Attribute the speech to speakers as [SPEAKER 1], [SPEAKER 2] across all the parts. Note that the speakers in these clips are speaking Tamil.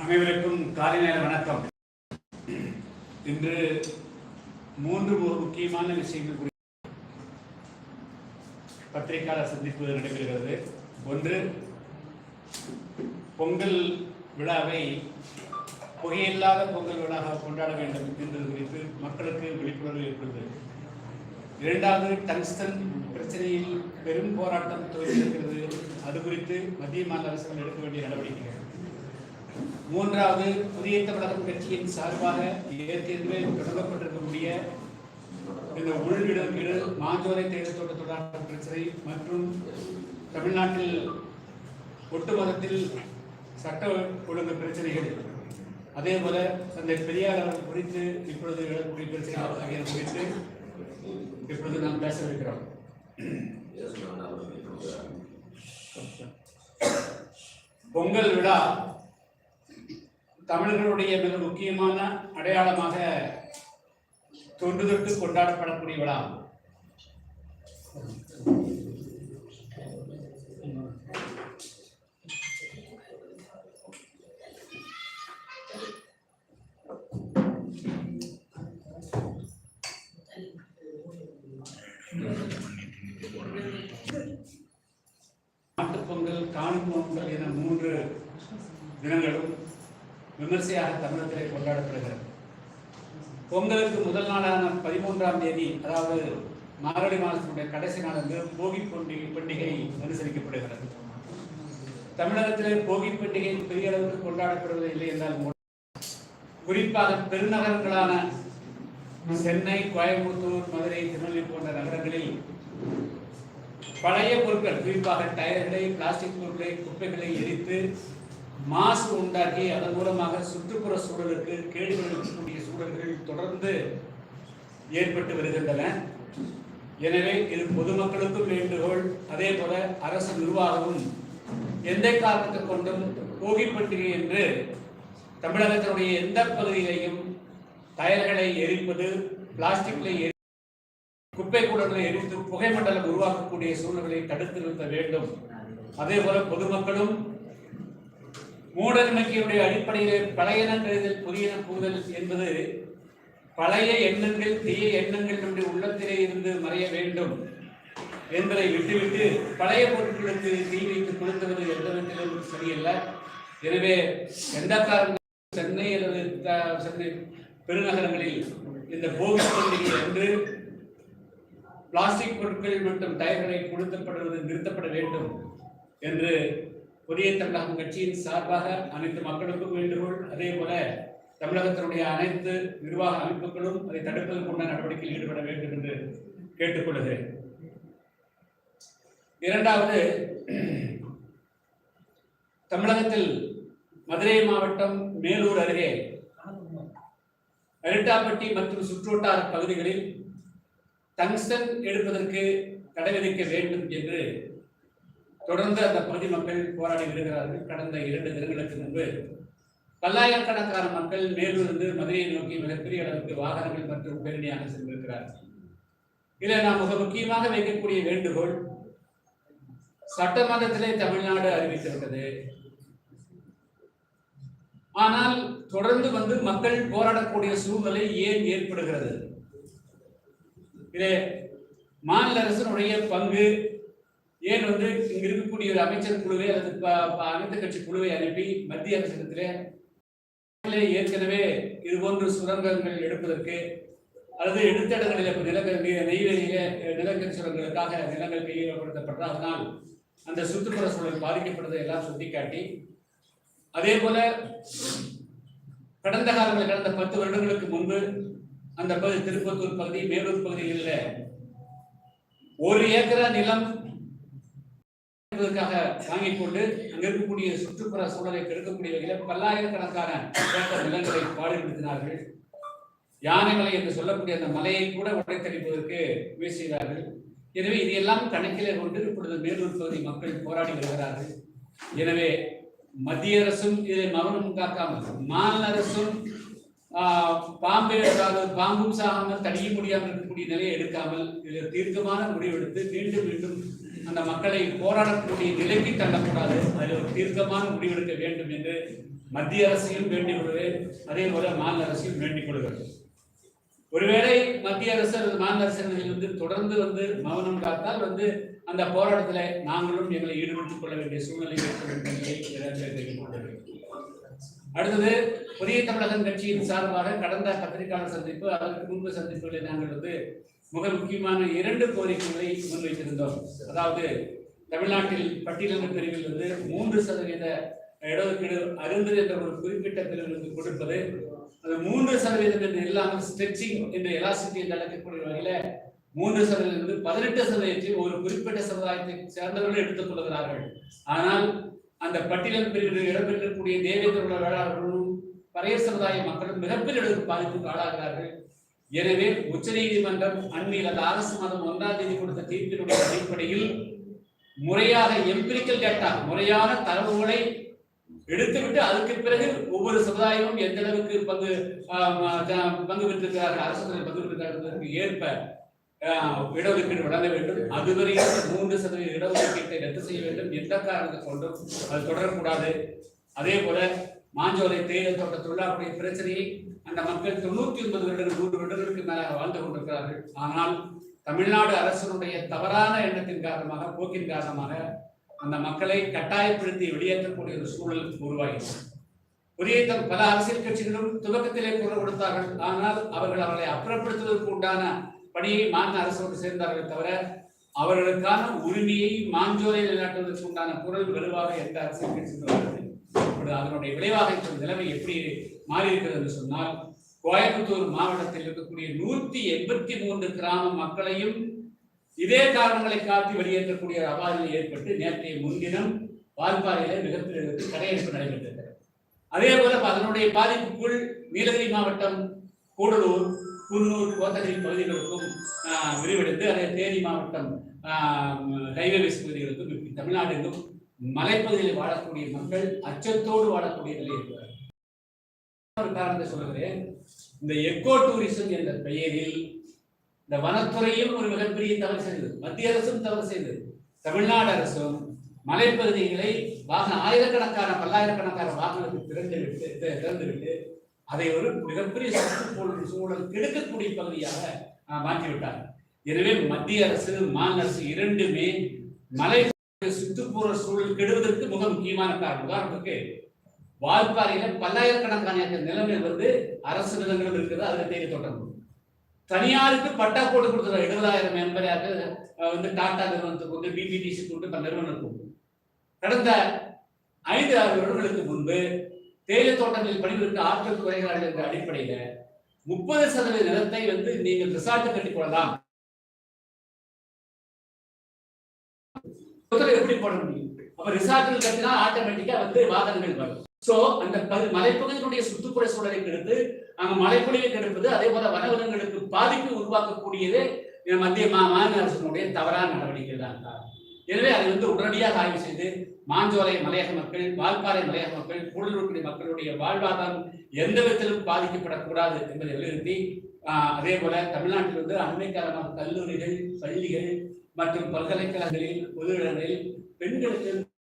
[SPEAKER 1] அனைவருக்கும் காலை நேர வணக்கம். இன்று மூன்று முக்கியமான விஷயங்கள் குறித்து பத்திரிகையாளர் சந்திப்பு நடைபெறுகிறது. ஒன்று பொங்கல் விழாவை புகையில்லாத பொங்கல் விழாவாக கொண்டாட வேண்டும் என்பது குறித்து மக்களுக்கு விழிப்புணர்வு ஏற்படுகிறது. இரண்டாவது டங்ஸ்டன் பிரச்சனையில் பெரும் போராட்டம் துவங்கியிருக்கிறது. அது குறித்து மத்திய மாநில அரசுகள் எடுக்க வேண்டிய நடவடிக்கைகள். மூன்றாவது புதிய தமிழகம் கட்சியின் சார்பாக ஏற்கனவே தொடங்கப்பட்டிருக்கக்கூடிய இந்த உள்இடங்கீடு மாஞ்சோலை தேர்தல் தோட்ட தொடர்பான பிரச்சனை மற்றும் தமிழ்நாட்டில் ஒட்டுமொத்தத்தில் சட்ட ஒழுங்கு பிரச்சனைகள். அதே போல தந்தை பெரியார் அவர்கள் குறித்து இப்பொழுது எழக்கூடிய பிரச்சனைகள் ஆகியன குறித்து இப்பொழுது நாம் பேசவிருக்கிறோம் பொங்கல் விழா தமிழர்களுடைய மிக முக்கியமான அடையாளமாக தொன்று தொட்டு கொண்டாடப்படக்கூடிய விழா. பொங்கல் காணும் பொங்கல் என மூன்று தினங்களும் விமர்சையாக தமிழகத்திலே கொண்டாடப்படுகிறது. பொங்கலுக்கு முதல் நாளான பதிமூன்றாம் தேதி அதாவது மார்கழி மாதத்தினுடைய கடைசி நாளன்று போகி பண்டிகை பண்டிகை அனுசரிக்கப்படுகிறது. தமிழகத்திலே போகி பண்டிகை பெரிய அளவுக்கு கொண்டாடப்படுவது இல்லை என்றால் குறிப்பாக பெருநகரங்களான சென்னை கோயம்புத்தூர் மதுரை திருநெல்வேலி போன்ற நகரங்களில் பழைய பொருட்கள் குறிப்பாக டயர்களை பிளாஸ்டிக் பொருட்களை குப்பைகளை எரித்து மாசு உண்டாக்கி அதன் மூலமாக சுற்றுப்புற சூழலுக்கு கேடு விளைவிக்கக்கூடிய சூழல்கள் தொடர்ந்து ஏற்பட்டு வருகின்றன. எனவே இது பொதுமக்களுக்கும் வேண்டுகோள். அதே போல அரசு நிர்வாகமும் எந்த காரணத்தை கொண்டும் போகி என்று தமிழகத்தினுடைய எந்த பகுதியிலையும் டயர்களை எரிப்பது பிளாஸ்டிக்களை எரி குப்பை கூடங்களை எரித்து புகை மண்டலம் உருவாக்கக்கூடிய சூழ்நிலையை தடுத்து நிறுத்த வேண்டும். அதே போல பொதுமக்களும் மூட நம்பிக்கையுடைய அடிப்படையில் பழையன கருதல் புதியன புகுதல் என்பது பழைய எண்ணங்கள் தீய எண்ணங்கள் நம்முடைய உள்ளத்திலே இருந்து மறைய வேண்டும் என்பதை விட்டுவிட்டு பழைய பொருட்களுக்கு தீ வைத்து கொடுத்துவது எந்த விதத்திலும் சரியல்ல. எனவே எந்த காரணம் சென்னை அல்லது சென்னை பெருநகரங்களில் இந்த போகி பண்டிகை அன்று பிளாஸ்டிக் பொருட்களில் மற்றும் டயர்களை கொடுத்தப்படுவது நிறுத்தப்பட வேண்டும் என்று புதிய தமிழகம் கட்சியின் சார்பாக அனைத்து மக்களுக்கும் வேண்டுகோள். அதே போல தமிழகத்தினுடைய அனைத்து நிர்வாக அமைப்புகளும் அதை தடுப்பதற்குண்டான நடவடிக்கையில் ஈடுபட வேண்டும் என்று கேட்டுக்கொள்கிறேன். இரண்டாவது தமிழகத்தில் மதுரை மாவட்டம் மேலூர் அருகே அரிட்டாப்பட்டி மற்றும் சுற்றுவட்டார பகுதிகளில் டங்ஸ்டன் எடுப்பதற்கு தடை விதிக்க வேண்டும் என்று தொடர்ந்து அந்த பகுதி மக்கள் போராடி வருகிறார்கள். கடந்த இரண்டு தினங்களுக்கு முன்பு பல்லாயிரக்கணக்கான மக்கள் மேலிருந்து மதுரையை நோக்கி மிகப்பெரிய அளவுக்கு வாகனங்கள் மற்றும் பேரணியாக சென்றிருக்கிறார்கள். இதில் நாம் மிக முக்கியமாக வைக்கக்கூடிய வேண்டுகோள் சட்டமன்றத்திலே தமிழ்நாடு அறிவித்திருக்கிறது. ஆனால் தொடர்ந்து வந்து மக்கள் போராடக்கூடிய சூழ்நிலை ஏன் ஏற்படுகிறது? இது மாநில அரசினுடைய பங்கு. ஏன் வந்து இங்க இருக்கக்கூடிய ஒரு அமைச்சர் குழுவை அல்லது ப- ப- அனைத்து கட்சி குழுவை அனுப்பி மத்திய அரசிடத்திலே ஏற்கனவே இதுபோன்று சுரங்கங்கள் எடுப்பதற்கு அல்லது எடுத்த இடங்களில் இப்போ நிலக்கரி நெய்வேலியில நிலக்கரி சுரங்கங்களுக்காக நிலங்கள் கையகப்படுத்தப்பட்ட அதனால் அந்த சுற்றுப்புற சூழல் பாதிக்கப்படுவதை எல்லாம் சுட்டிக்காட்டி அதே போல கடந்த காலங்களில் கடந்த பத்து வருடங்களுக்கு முன்பு அந்த பகுதி திருப்பத்தூர் பகுதி மேலூர் பகுதிகளில் ஒரு ஏக்கரா நிலம் என்பதற்காக வாங்கிக் கொண்டு அங்க இருக்கக்கூடிய சுற்றுப்புற சூழலை கெடுக்கக்கூடிய வகையில் பல்லாயிரக்கணக்கான ஏக்கர் நிலங்களை பாடுபடுத்தினார்கள். யானைகளை என்று சொல்லக்கூடிய அந்த மலையை கூட உடைத்தடிப்பதற்கு முயற்சி செய்தார்கள் எனவே இதையெல்லாம் கணக்கிலே கொண்டு இப்பொழுது மேலூர் பகுதி மக்கள் போராடி வருகிறார்கள். எனவே மத்திய அரசும் இதை மௌனம் காக்காமல் மாநில அரசும் பாம்பே அதாவது பாம்பும் சாகாமல் தடிய முடியாமல் இருக்கக்கூடிய நிலையை எடுக்காமல் இதில் தீர்க்கமான முடிவெடுத்து மீண்டும் மீண்டும் அந்த மக்களை போராடக்கூடிய நிலைக்கு தள்ளக்கூடாது. அதில் ஒரு தீர்க்கமான முடிவெடுக்க வேண்டும் என்று மத்திய அரசையும் வேண்டிக் கொள்கிறேன். அதே போல மாநில அரசையும் வேண்டிக் ஒருவேளை மத்திய அரசு அல்லது மாநில அரசு வந்து தொடர்ந்து வந்து மௌனம் காத்தால் வந்து அந்த போராட்டத்தில் நாங்களும் எங்களை ஈடுபடுத்திக் கொள்ள வேண்டிய சூழ்நிலை இருக்க வேண்டும் அடுத்தது புதிய தமிழகம் கட்சியின் சார்பாக கடந்த பத்திரிகையாளர் சந்திப்பு அதற்கு முன்பு சந்திப்புகளில் நாங்கள் வந்து மிக முக்கியமான இரண்டு கோரிக்கைகளை முன்வைத்திருந்தோம். அதாவது தமிழ்நாட்டில் பட்டியலின பிரிவில் இருந்து மூன்று சதவீத இடஒதுக்கீடு அருந்து என்ற ஒரு குறிப்பிட்ட பிரிவிற்கு கொடுப்பது அது மூன்று சதவீதம் என்று இல்லாமல் ஸ்ட்ரெச்சிங் என்ற எலாசிட்டி என்று அழைக்கக்கூடிய வகையில மூன்று சதவீதம் இருந்து பதினெட்டு சதவீதத்தில் ஒரு குறிப்பிட்ட சமுதாயத்தை சேர்ந்தவர்கள் எடுத்துக் கொள்கிறார்கள் ஆனால் அந்த பட்டியலில் பிரிவில் இடம்பெற்றக்கூடிய தேவேந்திர வேளாளர்களும் பழைய சமுதாய மக்களும் மிகப்பெரிய அளவுக்கு பாதிப்புக்கு ஆளாகிறார்கள். எனவே உச்சநீதிமன்றம் அண்மையில் அந்த ஆகஸ்ட் மாதம் ஒன்றாம் தேதி கொடுத்த தீர்ப்பினுடைய அடிப்படையில் முறையாக எம்பிரிக்கல் டேட்டா முறையான தரவுகளை எடுத்துவிட்டு அதுக்கு பிறகு ஒவ்வொரு சமுதாயமும் எந்த அளவுக்கு பங்கு பங்கு பெற்றிருக்கிறார்கள் அரசு பங்கு பெற்றிருக்கிறார்கள் ஏற்ப இடஒதுக்கீடு வழங்க வேண்டும். அதுவரையில் மூன்று சதவீத இடஒதுக்கீட்டை ரத்து செய்ய வேண்டும் எந்த காரணத்தை கொண்டும் அது தொடரக்கூடாது. அதே போல மாஞ்சோலை தேயிலை தோட்ட தொழிலாளர்களுடைய பிரச்சனையை அந்த மக்கள் தொண்ணூத்தி ஒன்பது வருடங்கள் நூறு வருடங்களுக்கு மேலாக வாழ்ந்து கொண்டிருக்கிறார்கள். ஆனால் தமிழ்நாடு அரசினுடைய தவறான எண்ணத்தின் காரணமாக போக்கின் காரணமாக அந்த மக்களை கட்டாயப்படுத்தி வெளியேற்றக்கூடிய ஒரு சூழல் உருவாகியது. புதிய பல அரசியல் கட்சிகளும் துவக்கத்திலே குரல் கொடுத்தார்கள். ஆனால் அவர்கள் அவர்களை அப்புறப்படுத்துவதற்கு உண்டான பணியை மாநில அரசோடு சேர்ந்தார்கள் தவிர அவர்களுக்கான உரிமையை மாஞ்சோலை நிலைநாட்டுவதற்கு உண்டான குரல் வலுவாக எந்த அரசியல் கட்சிகளும் அதனுடைய விளைவாக இப்பொழுது நிலைமை எப்படி மாறி இருக்கிறது என்று சொன்னால் கோயம்புத்தூர் மாவட்டத்தில் இருக்கக்கூடிய நூத்தி எண்பத்தி மூன்று கிராம மக்களையும் இதே காரணங்களை காட்டி வெளியேற்றக்கூடிய ஒரு அபாயம் ஏற்பட்டு நேற்றைய முன்தினம் வால்பாறையில மிகப்பெரிய கடையெடுப்பு நடைபெற்றிருக்கிறது அதே போல அதனுடைய பாதிப்புக்குள் நீலகிரி மாவட்டம் கூடலூர் குன்னூர் கோத்தகிரி பகுதிகளுக்கும் விரிவெடுத்து அதே தேனி மாவட்டம் ரயில்வே பகுதிகளுக்கும் இப்படி மலைப்பகுதியில் வாழக்கூடிய மக்கள் அச்சத்தோடு வாழக்கூடிய நிலை இருக்கிறார் ஒரு காரணத்தை சொல்கிறேன் இந்த எக்கோ டூரிசம் என்ற பெயரில் இந்த வனத்துறையும் ஒரு மிகப்பெரிய தவறு செய்தது. மத்திய அரசும் தவறு செய்தது. தமிழ்நாடு அரசும் மலைப்பகுதிகளை வாகன ஆயிரக்கணக்கான பல்லாயிரக்கணக்கான வாகனத்தை திறந்து விட்டு திறந்துவிட்டு திறந்து விட்டு அதை ஒரு மிகப்பெரிய சுற்றுச்சூழல் சூழல் கெடுக்கக்கூடிய பகுதியாக மாற்றிவிட்டார் எனவே மத்திய அரசு மாநில அரசு இரண்டுமே மலை சுற்றுப்புற சூழல் கெடுவதற்கு மிக முக்கியமான காரணம். உதாரணத்துக்கு வால்பாறையில பல்லாயிரக்கணக்கான நிலைமை நிலங்கள் வந்து அரசு நிலங்கள் இருக்குது அதில் தேடி தோட்டம் தனியாருக்கு பட்டா போட்டு கொடுத்துருவாங்க எழுபதாயிரம் எண்பதாயிரம் வந்து டாடா நிறுவனத்துக்கு வந்து பிபிடிசி கொண்டு பல நிறுவனத்துக்கு கடந்த ஐந்து ஆறு வருடங்களுக்கு முன்பு தேயிலை தோட்டங்களில் பணிபுரிக்க ஆட்கள் குறைகிறார்கள் என்ற அடிப்படையில முப்பது சதவீத நிலத்தை வந்து நீங்கள் ரிசார்ட் கட்டிக் கொள்ளலாம். எப்படி போட முடியும்? அப்ப ரிசார்ட்டில் கட்டினா ஆட்டோமேட்டிக்கா வந்து வாகனங்கள் வரும். சோ அந்த மலைப்பகுதியினுடைய சுற்றுப்புற சூழலை கெடுத்து அங்க மலைப்பொழிவை கெடுப்பது அதே போல வனவிலங்குகளுக்கு பாதிப்பு உருவாக்கக்கூடியது மத்திய மா- மாநில அரசினுடைய தவறான நடவடிக்கை தான் எனவே அதை வந்து உடனடியாக ஆய்வு செய்து மாஞ்சோலை மலையக மக்கள் வால்பாறை மலையக மக்கள் கூடலூர்குடி மக்களுடைய வாழ்வாதாரம் எந்த விதத்திலும் பாதிக்கப்படக்கூடாது என்பதை வலியுறுத்தி அதே போல தமிழ்நாட்டில் வந்து அண்மை காலமாக கல்லூரிகள் பள்ளிகள் மற்றும் பல்கலைக்கழகங்களில் பொது இடங்களில் பெண்களுக்கு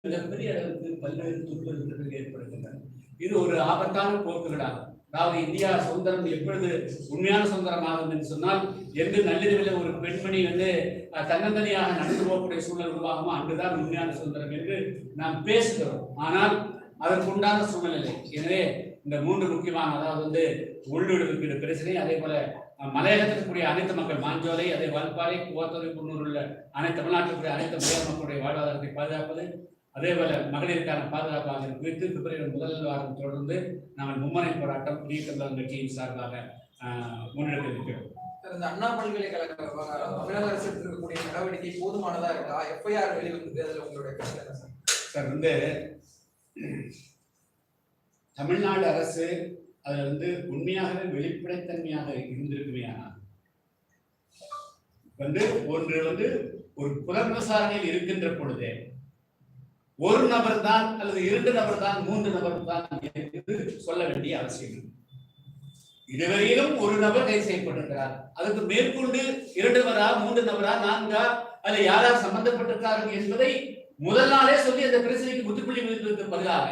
[SPEAKER 1] மிகப்பெரிய அளவுக்கு பல்வேறு துன்புறுத்தல்கள் ஏற்படுகின்றன. இது ஒரு ஆபத்தான போக்குகளாகும். அதாவது இந்தியா சுதந்திரம் எப்பொழுது உண்மையான சுதந்திரம் ஆகும் என்று சொன்னால் எந்த நள்ளிரவில் ஒரு பெண்மணி வந்து தன்னந்தனியாக நடந்து போகக்கூடிய சூழல் உருவாகுமோ அன்றுதான் உண்மையான சுதந்திரம் என்று நாம் பேசுகிறோம். ஆனால் அதற்குண்டான சூழ்நிலை. எனவே இந்த மூன்று முக்கியமான அதாவது வந்து உள்ளுடுக்கீடு பிரச்சனை அதே போல மலையகத்திற்குரிய அனைத்து மக்கள் மாஞ்சோலை அதே வல்பாறை கோத்தரை குன்னூர் உள்ள அனைத்து தமிழ்நாட்டில் அனைத்து மலையக மக்களுடைய வாழ்வாதாரத்தை பாதுகாப்பது அதே போல மகளிருக்கான பாதுகாப்பு ஆகிய குறித்து பிப்ரவரி முதல் வாரம் தொடர்ந்து நாங்கள் மும்மனை போராட்டம் தமிழகம் கட்சியின் சார்பாக முன்னெடுக்க இருக்கிறோம்
[SPEAKER 2] இந்த அண்ணா பல்கலைக்கழக தமிழக அரசு எடுத்திருக்கக்கூடிய நடவடிக்கை போதுமானதா இருக்கா? எஃப்ஐஆர் வெளிவந்தது அதுல உங்களுடைய கருத்து சார்?
[SPEAKER 1] சார் வந்து தமிழ்நாடு அரசு அதுல வந்து உண்மையாகவே வெளிப்படைத்தன்மையாக இருந்திருக்குமே ஆனால் வந்து ஒன்று வந்து ஒரு புலன் விசாரணையில் இருக்கின்ற பொழுதே ஒரு நபர் தான் அல்லது இரண்டு நபர் தான் மூன்று நபர் தான் என்று சொல்ல வேண்டிய அவசியம் இதுவரையிலும் ஒரு நபர் கைது செய்யப்பட்டிருக்கிறார். அதுக்கு மேற்கொண்டு இரண்டு நபரா மூன்று நபரா நான்கா அல்ல யாரா சம்பந்தப்பட்டிருக்கார்கள் என்பதை முதல் நாளே சொல்லி அந்த பிரச்சனைக்கு முற்றுப்புள்ளி வைப்பதற்கு பதிலாக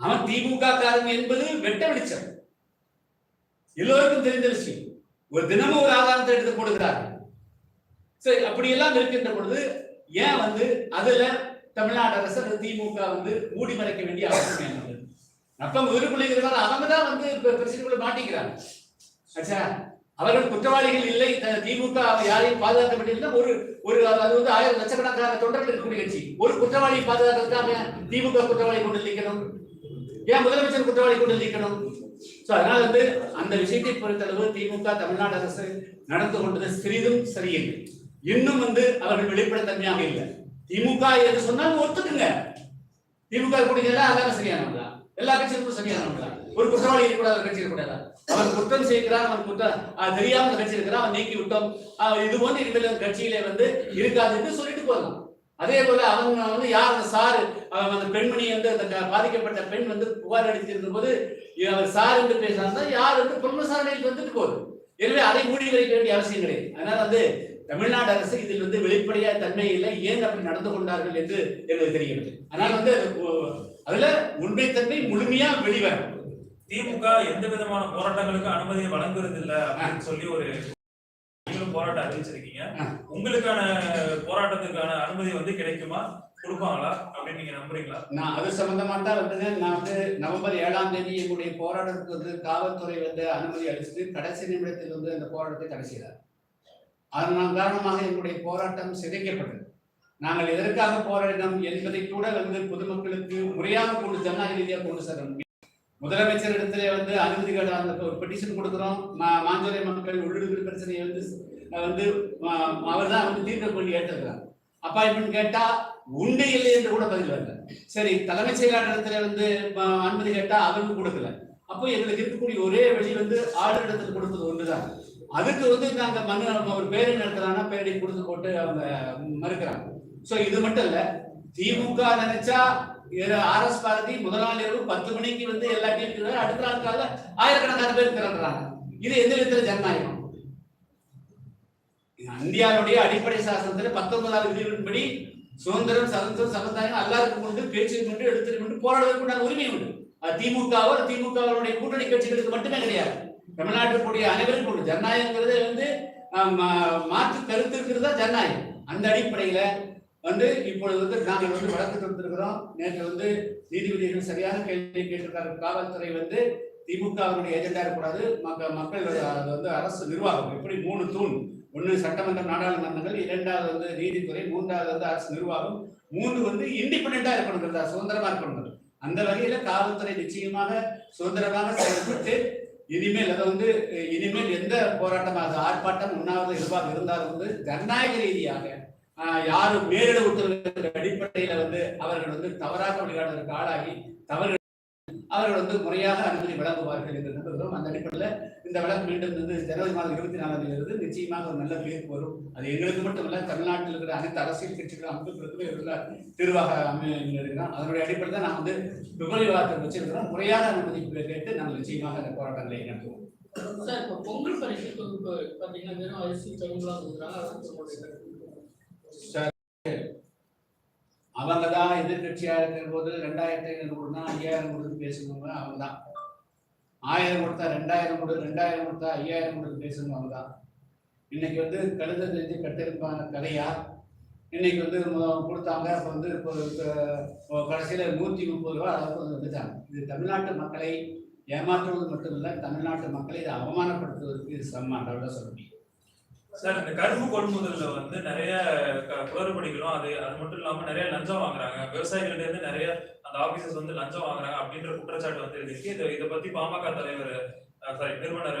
[SPEAKER 1] அவன் திமுக காரன் என்பது வெட்ட வெளிச்சம். எல்லோருக்கும் தெரிந்த விஷயம். ஒரு தினமும் ஒரு ஆதாரத்தை எடுத்து போடுகிறார்கள். சரி அப்படியெல்லாம் இருக்கின்ற பொழுது ஏன் வந்து அதுல தமிழ்நாடு அரசு அல்லது திமுக வந்து மூடி மறைக்க வேண்டிய அவசியம் என்னது வந்தது? அப்ப உயிர்கொள்ளுகிறதால அவங்க தான் வந்து பிரச்சனைக்குள்ள மாட்டிக்கிறாங்க. ஆச்சா? அவர்கள் குற்றவாளிகள் இல்லை திமுக யாரையும் பாதுகாக்க வேண்டியதுன்னா ஒரு ஒரு அது வந்து ஆயிரம் லட்சக்கணக்கான தொண்டர்கள் இருக்கக்கூடிய கட்சி. ஒரு குற்றவாளியை பாதுகாக்கிறதுக்காக திமுக குற்றவாளி கொண்டு நிற்கணும் ஏன் முதலமைச்சர் குற்றவாளி கொண்டு நிற்கணும் சோ அதனால வந்து அந்த விஷயத்தை பொறுத்தளவு திமுக தமிழ்நாடு அரசு நடந்து கொண்டது சிறிதும் சரியில்லை இன்னும் வந்து அவர்கள் வெளிப்படைத்தன்மையாக இல்லை. திமுக எது சொன்னாலும் ஒத்துக்குங்க. திமுக கூடியதெல்லாம் எல்லாரும் சரியானவங்களா எல்லா கட்சிகளுக்கும் சரியானவங்களா ஒரு குற்றவாளி இருக்கக்கூடாது ஒரு கட்சி இருக்கக்கூடாது? அவன் குற்றம் செய்கிறான் அவன் குற்றம் தெரியாம கட்சி இருக்கிறான் அவன் நீக்கி விட்டோம். இது போன்று இனிமேல் அந்த கட்சியிலே வந்து இருக்காதுன்னு சொல்லிட்டு போகலாம். அதே போல அவங்க வந்து யார் அந்த சாரு? அந்த பெண்மணி வந்து அந்த பாதிக்கப்பட்ட பெண் வந்து புகார் அளித்திருந்த போது அவர் சார் என்று பேசுறாங்க யார் என்று விசாரணைக்கு வந்துட்டு போகுது. எனவே அதை மூடி வைக்க வேண்டிய அவசியம் கிடையாது. அதனால வந்து தமிழ்நாடு அரசு இதில் வந்து வெளிப்படையா தன்மை இல்லை. ஏன் அப்படி நடந்து கொண்டார்கள் என்று எங்களுக்கு தெரியவில்லை. அதனால வந்து அதுல உண்மைத்தன்மை முழுமையா வெளிவரும்.
[SPEAKER 3] திமுக எந்த விதமான போராட்டங்களுக்கு அனுமதியை வழங்குறது இல்ல அப்படின்னு சொல்லி ஒரு போராட்டம் அறிவிச்சிருக்கீங்க. உங்களுக்கான போராட்டத்துக்கான அனுமதி வந்து கிடைக்குமா? கொடுப்பாங்களா? அப்படின்னு நீங்க நம்புறீங்களா?
[SPEAKER 1] நான் அது சம்பந்தமா தான் நான் வந்து நவம்பர் ஏழாம் தேதி என்னுடைய போராட்டத்துக்கு வந்து காவல்துறை வந்து அனுமதி அளிச்சுட்டு கடைசி நிமிடத்தில் வந்து அந்த போராட்டத்தை தடை அதனால் காரணமாக எங்களுடைய போராட்டம் சிதைக்கப்பட்டது. நாங்கள் எதற்காக போராடினோம் என்பதை கூட வந்து பொதுமக்களுக்கு முறையாக கொண்டு ஜனநாயக ரீதியாக கொண்டு செல்ல முடியும். முதலமைச்சர் இடத்துல வந்து அனுமதி அந்த ஒரு பெட்டிஷன் கொடுக்குறோம். மா- மாஞ்சோலை மக்கள் உள்ளுடுகிற பிரச்சனையை வந்து வந்து அவர் தான் வந்து தீர்க்க வேண்டி ஏற்றிருக்கிறார் அப்பாயின்மெண்ட் கேட்டா உண்டு இல்லை என்று கூட பதில் வரல. சரி தலைமைச் செயலாளர் இடத்துல வந்து அனுமதி கேட்டா அவருக்கு கொடுக்கல. அப்போ எங்களுக்கு இருக்கக்கூடிய ஒரே வழி வந்து ஆளுநர் இடத்துல கொடுத்தது ஒன்றுதான். அதுக்கு வந்து இந்த அந்த நம்ம ஒரு பேரணி நடத்துறாங்கன்னா பேரணி கொடுத்து போட்டு அவங்க மறுக்கிறாங்க. சோ இது மட்டும் இல்ல திமுக நினைச்சா ஆர் எஸ் பாரதி முதல் நாள் இரவு பத்து மணிக்கு வந்து எல்லாத்தையும் இருக்கிறாரு அடுத்த நாள் ஆயிரக்கணக்கான பேர் திரண்டுறாங்க. இது எந்த விதத்துல ஜனநாயகம்? இந்தியாவுடைய அடிப்படை சாசனத்துல பத்தொன்பதாவது விதிகளின்படி சுதந்திரம் சதந்திரம் சமுதாயம் எல்லாருக்கும் உண்டு பேச்சு உண்டு எடுத்துட்டு உண்டு போராடுவதற்கு உண்டான உரிமை உண்டு. அது திமுகவோ திமுகவுடைய கூட்டணி கட்சிகளுக்கு மட்டுமே கிடையாது. தமிழ்நாட்டுக்குரிய அனைவருக்கும் உண்டு. ஜனநாயகங்கிறது வந்து மா- மாற்று கருத்து இருக்கிறது தான் ஜனநாயகம். அந்த அடிப்படையில வந்து இப்பொழுது வந்து நாங்கள் வந்து வழக்கு தொடுத்திருக்கிறோம். நேற்று வந்து நீதிபதிகள் சரியான கேள்வி கேட்டிருக்காரு காவல்துறை வந்து திமுகவினுடைய ஏஜெண்டா இருக்கக்கூடாது. மக்கள் மக்கள் அது வந்து அரசு நிர்வாகம். இப்படி மூணு தூண். ஒன்று சட்டமன்ற நாடாளுமன்றங்கள் இரண்டாவது வந்து நீதித்துறை மூன்றாவது வந்து அரசு நிர்வாகம். மூன்று வந்து இண்டிபெண்டா இருக்கணுங்கிறதா சுதந்திரமா இருக்கணுங்கிறது. அந்த வகையில காவல்துறை நிச்சயமாக சுதந்திரமாக செயல்பட்டு இனிமேல் அதை வந்து இனிமேல் எந்த போராட்டமாக ஆர்ப்பாட்டம் உண்ணாவிரத எதிர்பார்ப்பு இருந்தாலும் வந்து ஜனநாயக ரீதியாக யாரும் மேலிட உத்தரவு அடிப்படையில வந்து அவர்கள் வந்து தவறாக வழிகாட்டுவதற்கு ஆளாகி தவறு அவர்கள் வந்து முறையாக அனுமதி வழங்குவார்கள் என்று நம்புகிறோம் அந்த அடிப்படையில் இந்த வழக்கு மீண்டும் வந்து ஜனவரி மாதம் இருபத்தி நாலாம் தேதி நிச்சயமாக ஒரு நல்ல தீர்ப்பு வரும். அது எங்களுக்கு மட்டுமல்ல தமிழ்நாட்டில் இருக்கிற அனைத்து அரசியல் கட்சிகள் அமைப்புகளுக்குமே உள்ள தீர்வாக அமைகிறோம் அதனுடைய அடிப்படையில் தான் நான் வந்து பிப்ரவரி வாரத்தில் வச்சிருக்கிறோம். முறையான அனுமதி கேட்டு நாங்கள் நிச்சயமாக அந்த போராட்டங்களை நடத்துவோம்.
[SPEAKER 4] சார் இப்போ பொங்கல் பரிசு தொகுப்பு பார்த்தீங்கன்னா வெறும் அரிசி தகுந்தலாம் கொடுக்குறாங்க. அதான் கருத்து.
[SPEAKER 1] அவங்க தான் எதிர்கட்சியா இருக்கிற போது ரெண்டாயிரத்தி ஐநூறு கொடுத்தா ஐயாயிரம் கொடுத்து பேசுனவங்க அவங்க தான் ஆயிரம் கொடுத்தா ரெண்டாயிரம் கொடு ரெண்டாயிரம் கொடுத்தா ஐயாயிரம் கொடுத்து பேசுவாங்க தான். இன்னைக்கு வந்து கழுத தெரிஞ்சு கட்டிருப்பான கதையா? இன்னைக்கு வந்து கொடுத்தாங்க அப்போ வந்து இப்போ கடைசியில் நூற்றி முப்பது ரூபா அளவுக்கு வந்து வந்துட்டாங்க. இது தமிழ்நாட்டு மக்களை ஏமாற்றுவது இல்லை தமிழ்நாட்டு மக்களை இதை அவமானப்படுத்துவதற்கு இது சமமான தான் சொல்ல முடியும்.
[SPEAKER 3] சார் இந்த கரும்பு கொள்முதல்ல வந்து நிறைய க- குளறுபடிகளும் அது அது மட்டும் இல்லாம நிறைய லஞ்சம் வாங்குறாங்க. விவசாயிகள்ட்ட இருந்து நிறைய அந்த ஆபீசர்ஸ் வந்து லஞ்சம் வாங்குறாங்க அப்படின்ற குற்றச்சாட்டு வந்து இதை இதை பத்தி பாமக தலைவர் சாரி நிறுவனர்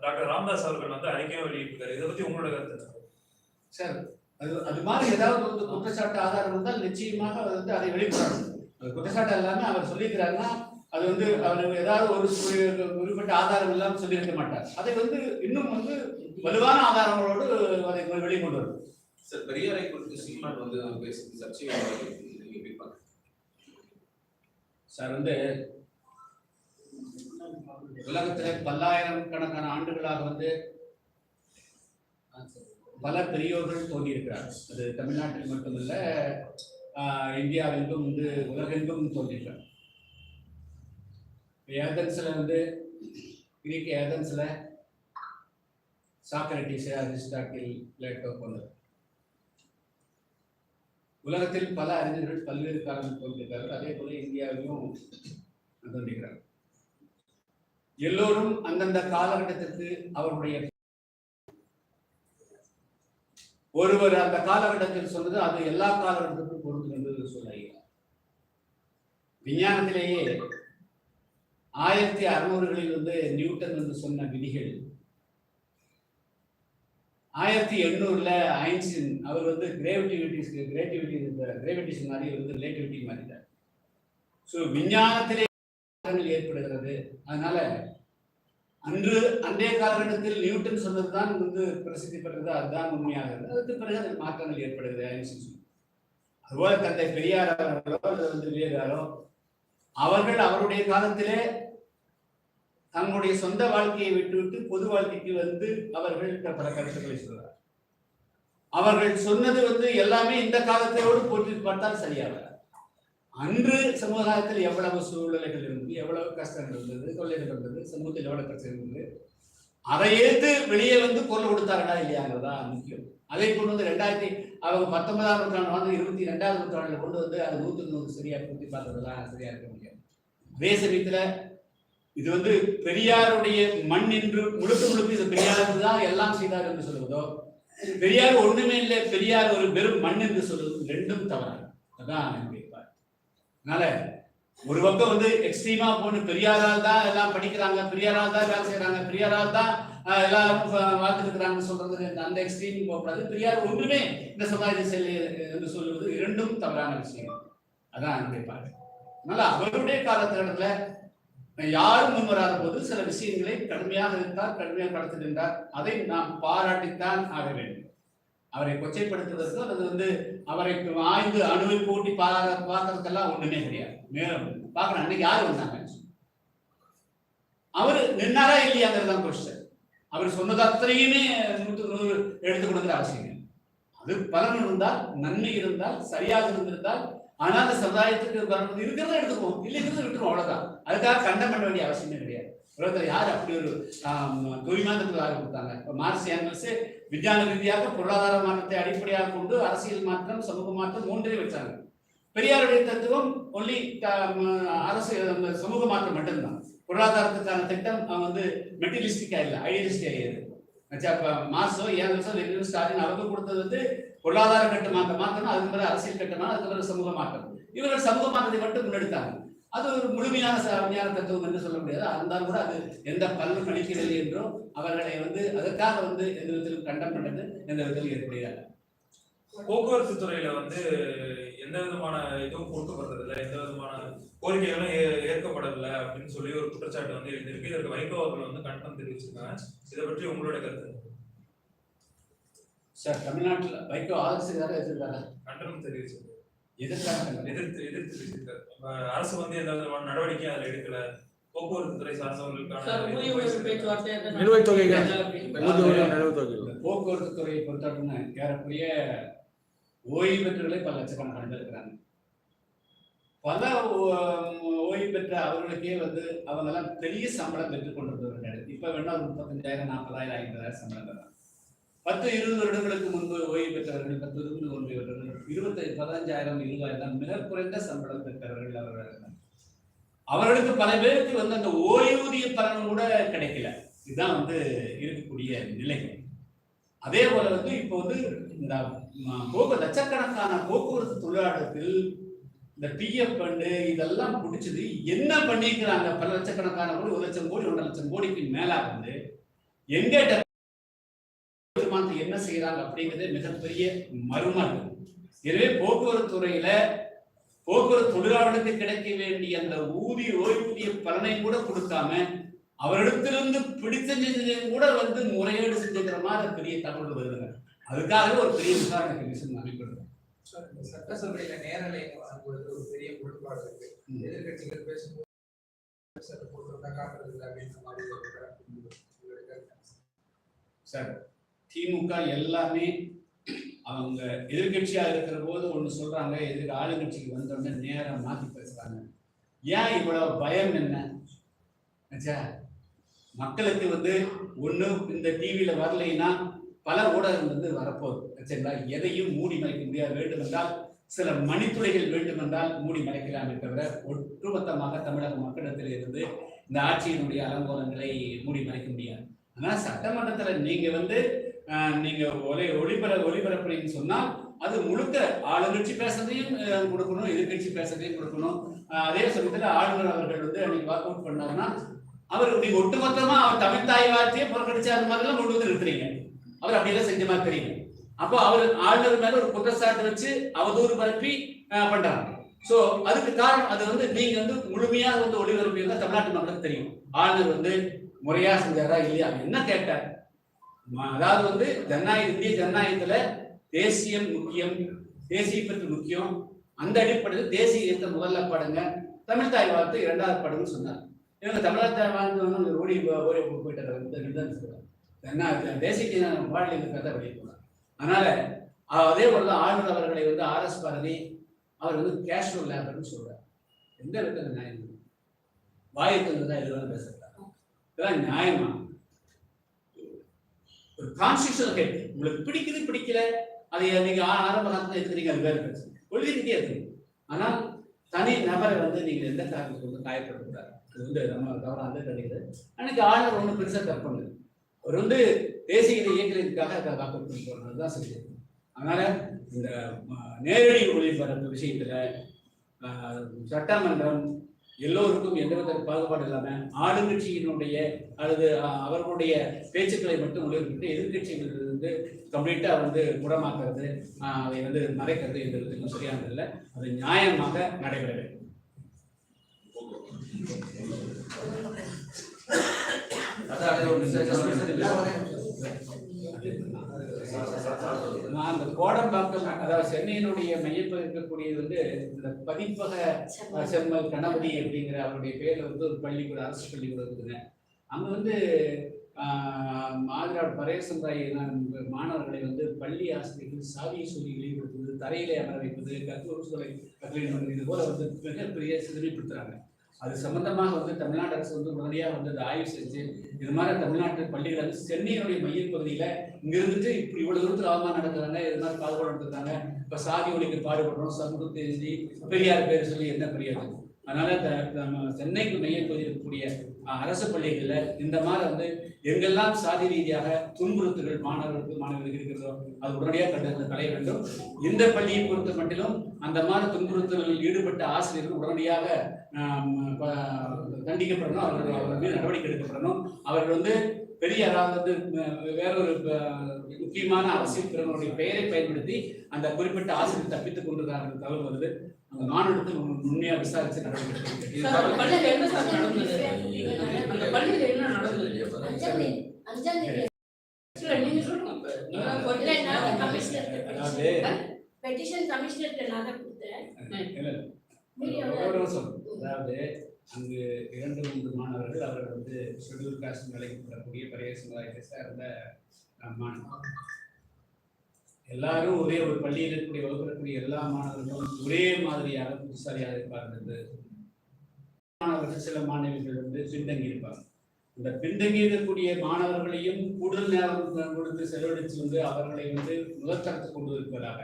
[SPEAKER 3] டாக்டர் ராமதாஸ் அவர்கள் வந்து அறிக்கையும் வெளியிட்டிருக்காரு. இதை பத்தி உங்களோட கருத்து?
[SPEAKER 1] சார் அது அது மாதிரி ஏதாவது வந்து குற்றச்சாட்டு ஆதாரம் இருந்தால் நிச்சயமாக அது வந்து அதை வெளிப்படணும் அது குற்றச்சாட்டு எல்லாமே அவர் சொல்லியிருக்கிறாருன்னா அது வந்து அவர் ஏதாவது ஒரு குறி- குறிப்பிட்ட ஆதாரம் இல்லாமல் சொல்லியிருக்க மாட்டார். அதை வந்து இன்னும் வந்து வலுவான ஆதாரங்களோடு அதை வெளிக்கொண்டு வரும்.
[SPEAKER 5] சார் பெரியாரை குறித்து சீமான் வந்து பேசுறது சர்ச்சையாக இருக்கு. நீங்க எப்படி பாக்குறீங்க?
[SPEAKER 1] சார் வந்து உலகத்தில் பல்லாயிரம் கணக்கான ஆண்டுகளாக வந்து பல பெரியோர்கள் தோன்றியிருக்கிறார். அது தமிழ்நாட்டில் மட்டுமல்ல இந்தியாவெங்கும் வந்து உலகெங்கும் தோன்றியிருக்கிறார். ஏதன்ஸ்ல வந்து கிரீக் ஏதன்ஸ்ல சாக்ரட்டிஸ் அரிஸ்டாட்டில் பிளேட்டோ போன்றது உலகத்தில் பல அறிஞர்கள் பல்வேறு காரணம் தோன்றியிருக்கிறார்கள் அதே போல இந்தியாவிலும் எல்லோரும் அந்தந்த காலகட்டத்திற்கு அவருடைய ஒருவர் அந்த காலகட்டத்தில் சொன்னது அது எல்லா காலகட்டத்திற்கும் பொருந்தும் என்று சொல்லுகிறார் விஞ்ஞானத்திலேயே ஆயிரத்தி அறுநூறுகளில் வந்து நியூட்டன் வந்து சொன்ன விதிகள் ஆயிரத்தி எண்ணூறில் ஐன்ஸ்டின் அவர் வந்து கிரேவிட்டிவிட்டிஸ்க்கு கிரேட்டிவிட்டி கிரேவிட்டிஸ் மாதிரி வந்து ரிலேட்டிவிட்டி மாறிட்டார். ஸோ விஞ்ஞானத்திலே மாற்றங்கள் ஏற்படுகிறது. அதனால அன்று அன்றைய காலகட்டத்தில் நியூட்டன் சொன்னதுதான் வந்து பிரசித்தி பெற்றது அதுதான் உண்மையாகிறது. அதுக்கு பிறகு அதில் மாற்றங்கள் ஏற்படுகிறது ஐன்ஸ்டின் அதுபோல தந்தை பெரியார் அவர்களோ அல்லது வந்து வேறாரோ அவர்கள் அவருடைய காலத்திலே தங்களுடைய சொந்த வாழ்க்கையை விட்டுவிட்டு பொது வாழ்க்கைக்கு வந்து அவர்கள் பல கருத்துக்களை சொல்றார். அவர்கள் சொன்னது வந்து எல்லாமே இந்த காலத்தையோடு போற்றி பார்த்தால் சரியாக அன்று சமுதாயத்தில் எவ்வளவு சூழ்நிலைகள் இருந்தது எவ்வளவு கஷ்டங்கள் இருந்தது தொல்லைகள் இருந்தது சமூகத்தில் எவ்வளவு கஷ்டம் இருந்தது அதை ஏற்று வெளியே வந்து குரல் கொடுத்தார்களா இல்லையாங்கிறதா முக்கியம். அதை கொண்டு வந்து ரெண்டாயிரத்தி அவங்க பத்தொன்பதாம் நூற்றாண்டு வந்து இருபத்தி ரெண்டாவது நூற்றாண்டுல கொண்டு வந்து அது நூற்றுக்கு நூறு சரியா பூர்த்தி பார்த்ததெல்லாம் சரியா இருக்க முடியாது அதே சமயத்துல இது வந்து பெரியாருடைய மண் என்று முழுக்க முழுக்க இது பெரியாருக்கு தான் எல்லாம் செய்தார் என்று சொல்வதோ பெரியார் ஒண்ணுமே இல்லை பெரியார் ஒரு வெறும் மண் என்று சொல்வது ரெண்டும் தவறாக. அதான் கேட்பார் அதனால ஒரு பக்கம் வந்து எக்ஸ்ட்ரீமா போன பெரியாரால் தான் எல்லாம் படிக்கிறாங்க பெரியாரால் தான் வேலை செய்யறாங்க பெரியாரால் தான் எல்லாரும் வாழ்ந்துருக்கிறாங்கன்னு சொல்றது அந்த எக்ஸ்ட்ரீம் போகக்கூடாது. பெரியார் ஒன்றுமே இந்த சமுதாயத்தை செல்ல என்று சொல்வது இரண்டும் தவறான விஷயம். அதான் என்னுடைய பார்வை அதனால அவருடைய காலகட்டத்துல யாரும் முன் போது சில விஷயங்களை கடுமையாக இருந்தார் கடுமையாக கடத்துகின்றார் அதை நாம் பாராட்டித்தான் ஆக வேண்டும். அவரை கொச்சைப்படுத்துவதற்கு அல்லது வந்து அவரை ஆய்ந்து அணுவை கூட்டி பார்க்க பார்க்கறதுக்கெல்லாம் ஒண்ணுமே கிடையாது. மேலும் பார்க்கணும் அன்னைக்கு யார் வந்தாங்க? அவரு நின்னாரா இல்லையாங்கிறது தான் கொஸ்டின் அவர் சொன்னது அத்தனையுமே நூற்று நூறு எடுத்து கொடுக்குற அவசியம் அது பலன் இருந்தால் நன்மை இருந்தால் சரியாக இருந்திருந்தால் ஆனால் அந்த சமுதாயத்துக்கு வரணும் இருக்கிறத எடுத்துக்குவோம் இல்லைங்கிறத விட்டுருவோம் அவ்வளவுதான். அதுக்காக கண்டம் பண்ண வேண்டிய அவசியமே கிடையாது. உலகத்தில் யார் அப்படி ஒரு தூய்மானத்துக்கு கொடுத்தாங்க? இப்போ மார்க்ஸ் ஏங்கல்ஸ் விஞ்ஞான ரீதியாக பொருளாதார மாற்றத்தை அடிப்படையாக கொண்டு அரசியல் மாற்றம் சமூக மாற்றம் மூன்றே வச்சாங்க. பெரியாருடைய தத்துவம் ஒன்லி அரசு சமூக மாற்றம் மட்டும்தான். பொருளாதாரத்துக்கான திட்டம் வந்து மெட்டிலிஸ்டிக்காக இல்லை ஐடியலிஸ்டிக் ஆகியது அப்ப ஏழு வருஷம் ரெண்டு ஸ்டாலின் அளவு கொடுத்தது வந்து பொருளாதார கட்டு மாற்றம் மாற்றணும் அதுக்கு பிறகு அரசியல் கட்டணும் அதுக்கு பிறகு சமூக மாற்றம். இவர்கள் சமூக மாற்றத்தை மட்டும் முன்னெடுத்தாங்க. அது ஒரு முழுமையான சமையான தத்துவம் என்று சொல்ல முடியாது. இருந்தாலும் கூட அது எந்த பலனும் அளிக்கவில்லை என்றும் அவர்களை வந்து அதற்காக வந்து எந்த விதத்திலும் கண்டம் பண்ணது எந்த விதத்திலும் ஏற்படுகிறார்கள்
[SPEAKER 3] போக்குவரத்து துறையில வந்து எந்த விதமான இதுவும் கொடுக்கப்படுறது இல்லை எந்த விதமான கோரிக்கைகளும் ஏ- ஏற்கப்படவில்லை அப்படின்னு சொல்லி ஒரு குற்றச்சாட்டு வந்து எழுந்திருக்கு இதற்கு வைகோ அவர்கள் வந்து கண்டனம் தெரிவிச்சிருக்காங்க. இதை பற்றி உங்களோட கருத்து?
[SPEAKER 1] சார் தமிழ்நாட்டில் வைகோ ஆலோசனையாக எதிர்க்காரா
[SPEAKER 3] கண்டனம் தெரிவிச்சிருக்காரு
[SPEAKER 1] எதிர்க்காக கண்டனம்.
[SPEAKER 3] எதிர்த்து எதிர்த்து அரசு வந்து எந்த விதமான நடவடிக்கையும் அதில் எடுக்கல. போக்குவரத்து துறை சார்ந்தவர்களுக்கான
[SPEAKER 6] நிலுவைத் தொகைகள். நிலுவைத் தொகை
[SPEAKER 1] போக்குவரத்து துறையை பொறுத்தவரைக்கும் ஏறக்குறைய ஓய்வு பெற்றவர்களே பல லட்சக்கணக்கான பேர் இருக்கிறாங்க. பல ஓய்வு பெற்ற அவர்களுக்கே வந்து அவங்க எல்லாம் பெரிய சம்பளம் பெற்றுக் கொண்டிருந்தவர்கள் இப்ப வேணா ஒரு முப்பத்தஞ்சாயிரம் நாற்பதாயிரம் ஐம்பதாயிரம் சம்பளம் தராங்க. பத்து இருபது வருடங்களுக்கு முன்பு ஓய்வு பெற்றவர்கள் பத்து இருபது ஓய்வு பெற்றவர்கள் இருபத்தி பதினஞ்சாயிரம் இருபதாயிரம் மிக குறைந்த சம்பளம் பெற்றவர்கள் அவர்கள். அவர்களுக்கு பல பேருக்கு வந்து அந்த ஓய்வூதிய பலன் கூட கிடைக்கல. இதுதான் வந்து இருக்கக்கூடிய நிலை அதே போல வந்து இப்போ வந்து இந்த போக்கு லட்சக்கணக்கான போக்குவரத்து தொழிலாளர்கள் இந்த பிஎஃப் ஃபண்டு இதெல்லாம் பிடிச்சது என்ன பண்ணிக்கிறாங்க? பல லட்சக்கணக்கான கோடி ஒரு லட்சம் கோடி ஒன்றரை லட்சம் கோடிக்கு மேலா வந்து எங்கிட்ட என்ன செய்யறாங்க அப்படிங்கிறது மிகப்பெரிய மர்மம் எனவே போக்குவரத்து துறையில போக்குவரத்து தொழிலாளர்களுக்கு கிடைக்க வேண்டிய அந்த ஊதிய ஓய்வூதிய பலனை கூட கொடுக்காம அவரிடத்திலிருந்து பிடித்த செஞ்சதையும் கூட வந்து முறையீடு செஞ்சுக்கிற மாதிரி பெரிய தகவல் வருதுங்க அதுக்காகவே ஒரு பெரிய விசாரணை கமிஷன்
[SPEAKER 2] இந்த சட்டசபையில நேரலை வழங்குவது ஒரு பெரிய முரண்பாடு இருக்கு. எதிர்கட்சிகள் பேசும்போது.
[SPEAKER 1] சார் திமுக எல்லாமே அவங்க எதிர்கட்சியா இருக்கிற போது ஒண்ணு சொல்றாங்க எதிர்க்க ஆளுங்கட்சிக்கு வந்தோடனே நேரம் மாத்தி பேசுறாங்க. ஏன் இவ்வளவு பயம் என்ன? ஆச்சா? மக்களுக்கு வந்து ஒண்ணு இந்த டிவியில வரலைன்னா பல ஊடகம் வந்து வரப்போகுது. சரிங்களா எதையும் மூடி மறைக்க முடியாது. வேண்டும் என்றால் சில மணித்துளைகள் வேண்டும் என்றால் மூடி மறைக்கலாமே தவிர ஒட்டுமொத்தமாக தமிழக மக்களிடத்தில் இருந்து இந்த ஆட்சியினுடைய அலங்கோலங்களை மூடி மறைக்க முடியாது. ஆனால் சட்டமன்றத்தில் நீங்க வந்து நீங்க ஒளி ஒளிபர ஒளிபரப்புறீங்கன்னு சொன்னா அது முழுக்க ஆளுங்கட்சி பேசுறதையும் கொடுக்கணும் எதிர்கட்சி பேசுறதையும் கொடுக்கணும். அதே சமயத்துல ஆளுநர் அவர்கள் வந்து அன்னைக்கு வாக் அவுட் பண்ணாருன்னா அவர் நீங்க ஒட்டுமொத்தமா அவர் தமிழ் தாய் வார்த்தையை புறக்கணிச்ச அந்த மாதிரிலாம் கொண்டு வந்து நிறுத்துறீங்க. அவர் அப்படியெல்லாம் செஞ்ச மாதிரி தெரியும் அப்போ அவர் ஆளுநர் மேல ஒரு குற்றச்சாட்டு வச்சு அவதூறு பரப்பி பண்றாங்க சோ அதுக்கு காரணம் அது வந்து நீங்க வந்து முழுமையாக வந்து ஒளிபரப்பி தமிழ்நாட்டு மக்களுக்கு தெரியும். ஆளுநர் வந்து முறையா செஞ்சாரா இல்லையா? என்ன கேட்டார்? அதாவது வந்து ஜனநாயக இந்திய ஜனநாயகத்துல தேசியம் முக்கியம் தேசிய பற்றி முக்கியம். அந்த அடிப்படையில் தேசிய கீதத்தை முதல்ல பாடுங்க. தமிழ் தாய் வாழ்த்து இரண்டாவது பாடுங்கன்னு சொன்னார். இவங்க தமிழர் தாய் வாழ்ந்து வந்து ஓடி ஓடி போ- போயிட்டாரு. வந்து சொல்றாங்க. தேசிய கீதம் கதை வெளியே போனார் அதனால அதே போல ஆளுநர் அவர்களை வந்து ஆர் எஸ் பாரதி அவர் வந்து கேஷுவல் லேபர்னு சொல்றாரு. எந்த இடத்துல நியாயம்? இருக்கு? தான் இதெல்லாம் பேசுறாங்க இதெல்லாம் நியாயமா? ஒரு கான்ஸ்டியூஷனல் ஹெட் உங்களுக்கு பிடிக்குது பிடிக்கல அதை நீங்க ஆரம்ப காலத்துல எடுக்கிறீங்க அது வேற பிரச்சனை. கொள்கை ரீதியா இருக்கு. ஆனால் தனி நபரை வந்து நீங்க எந்த காரணத்துக்கு வந்து காயப்படக்கூடாது அது வந்து நம்ம தவறாக அந்த கிடைக்கிறது அன்னைக்கு ஆளுநர் ஒன்றும் பெருசாக தப்பு அவர் வந்து தேசிய இதை இயக்கிறதுக்காக வாக்கு பண்ணிக்கிறோம் தான் சரி. அதனால இந்த நேரடி ஒளிபரப்பு விஷயத்துல சட்டமன்றம் எல்லோருக்கும் எந்தவித பாகுபாடு இல்லாம ஆளுங்கட்சியினுடைய அல்லது அவர்களுடைய பேச்சுக்களை மட்டும் ஒளிபரப்பிட்டு எதிர்கட்சிகள் வந்து கம்ப்ளீட்டா வந்து குடமாக்குறது அதை வந்து மறைக்கிறது எந்த சரியானது இல்லை அது நியாயமாக நடைபெற வேண்டும்.
[SPEAKER 5] அதான்
[SPEAKER 1] நான் அந்த கோடம்பாக்கம் அதாவது சென்னையினுடைய மையப்பகுதி இருக்கக்கூடியது வந்து இந்த பதிப்பக செம்மல். கணபதி அப்படிங்கிற அவருடைய பேர்ல வந்து ஒரு பள்ளிக்கூடம் அரசு பள்ளிக்கூடம் இருக்குதுங்க அங்க வந்து மாதிராட் பரேசன் ராய் மாணவர்களை வந்து பள்ளி ஆசிரியர்கள் சாதிய சொல்லி இழிவுபடுத்துவது தரையிலே அமர வைப்பது கத்தூர் சொல்லை கட்டளை இது போல வந்து மிகப்பெரிய சிறுமைப்படுத்துறாங்க அது சம்பந்தமாக வந்து தமிழ்நாடு அரசு வந்து உடனடியாக வந்து அதை ஆய்வு செஞ்சு இது மாதிரி தமிழ்நாட்டு பள்ளிகள் வந்து சென்னையினுடைய மையப்பகுதியில இங்க இருந்துட்டு இப்படி இவ்வளவு தூரத்தில் அவமானம் நடக்கிறாங்க இது மாதிரி பாகுபாடு நடத்துறாங்க இப்போ சாதி ஒழிக்கு பாடுபடுறோம் சமூக தேசி பெரியார் பேர் சொல்லி என்ன பெரியாது. அதனால த- நம்ம சென்னைக்கு மையப்பகுதியில் இருக்கக்கூடிய அரசு பள்ளிகளில் இந்த மாதிரி வந்து எங்கெல்லாம் சாதி ரீதியாக துன்புறுத்துகள் மாணவர்களுக்கு மாணவர்களுக்கு இருக்கிறதோ அது உடனடியாக கண்டு களைய வேண்டும். இந்த பள்ளியை பொறுத்த மட்டிலும் அந்த மாதிரி துன்புறுத்தலில் ஈடுபட்ட ஆசிரியர்கள் உடனடியாக தண்டிக்கப்படணும் அவர்கள் அவர்கள் மீது நடவடிக்கை எடுக்கப்படணும். அவர்கள் வந்து பெரிய அதாவது வேறொரு முக்கியமான அரசியல் பிறனுடைய பெயரை பயன்படுத்தி அந்த குறிப்பிட்ட ஆசிரியர் தப்பித்துக் கொண்டிருக்கிறார்கள் தகவல் வருது அந்த மாநிலத்தில் உண்மையா விசாரிச்சு நடவடிக்கை அதாவது அதாவது அங்கு இரண்டு மூன்று மாணவர்கள் அவர்கள் வந்து ஷெட்யூல் காஸ்ட் அழைக்கப்படக்கூடிய பழைய சமுதாயத்தை சேர்ந்த மாணவர் எல்லாரும் ஒரே ஒரு பள்ளியில் இருக்கக்கூடிய வகுப்பிற்குரிய எல்லா மாணவர்களும் ஒரே மாதிரியாக புத்திசாலியாக இருப்பார்கள் மாணவர்கள் சில மாணவிகள் வந்து பின்தங்கி இருப்பாங்க. இந்த பின்தங்கி இருக்கக்கூடிய மாணவர்களையும் கூடுதல் நேரம் கொடுத்து செலவழித்து வந்து அவர்களை வந்து முதற்தரத்துக்கு கொண்டு இருப்பதாக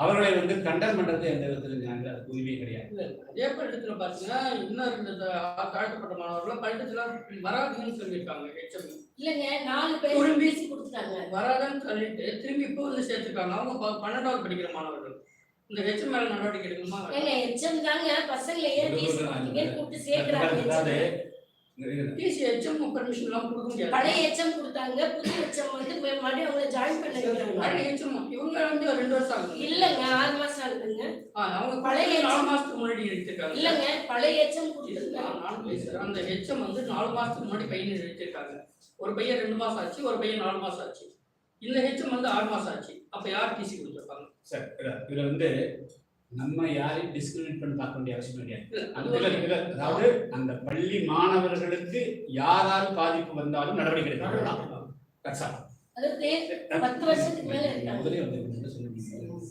[SPEAKER 1] அவர்களை வந்து கண்டனம் பண்றது எந்த விதத்துல நாங்கள் அதுக்கு உரிமை கிடையாது.
[SPEAKER 4] அதே பள்ளிக்கூடத்துல பாத்தீங்கன்னா த- தாழ்த்தப்பட்ட மாணவர்கள் பள்ளிக்கூடத்துல வராதுன்னு சொல்லியிருக்காங்க ஹெச்எம்
[SPEAKER 6] இல்லைங்க நாலு பேர்
[SPEAKER 4] குழுமி-
[SPEAKER 6] பேசி கொடுத்துட்டாங்க.
[SPEAKER 4] வராதுன்னு சொல்லிட்டு திரும்பி இப்போ வந்து சேர்த்துருக்காங்க. அவங்க பன்னெண்டாவது படிக்கிற மாணவர்கள். இந்த ஹெச்எம் மேல நடவடிக்கை எடுக்கணுமா?
[SPEAKER 6] எச்சம் தாங்க பசங்களை ஏன் கூப்பிட்டு சேர்க்கிறாங்க.
[SPEAKER 4] டிசி ஹெச்எம் பர்மிஷன் எல்லாம் கொடுக்க முடியாது.
[SPEAKER 6] பழைய எச்சம் கொடுத்தாங்க புது எச்சம் வந்து மறுபடியும் அவங்கள ஜாயின் பண்ண
[SPEAKER 4] பழைய ஹெச்எம் இவங்க வந்து ரெண்டு வருஷம் ஆகுது.
[SPEAKER 6] இல்லங்க ஆறு மாசம் ஆகுதுங்க.
[SPEAKER 4] அவங்க
[SPEAKER 6] பழைய
[SPEAKER 4] நாலு மாசத்துக்கு முன்னாடி எடுத்திருக்காங்க.
[SPEAKER 6] இல்லங்க பழைய எச்சம்
[SPEAKER 4] இது
[SPEAKER 6] கொடுத்துருக்காங்க
[SPEAKER 4] நான் பேசுறேன் அந்த ஹெச்எம் வந்து நாலு மாசத்துக்கு முன்னாடி பையன் எடுத்திருக்காங்க. ஒரு பையன் ரெண்டு மாசம் ஆச்சு ஒரு பையன் நாலு மாசம் ஆச்சு. இந்த ஹெச்எம் வந்து ஆறு மாசம் ஆச்சு. அப்ப யார் டிசி கொடுத்துருப்பாங்க?
[SPEAKER 1] சார் இதுல- இதுல வந்து நம்ம யாரையும் டிஸ்கிரிமினேட் பண்ணி பார்க்க வேண்டிய அவசியம் கிடையாது அந்த அதாவது அந்த பள்ளி மாணவர்களுக்கு யாராலும் பாதிப்பு வந்தாலும் நடவடிக்கை எடுக்கலாம் முதலே வந்து என்ன சொல்ல முடியும்?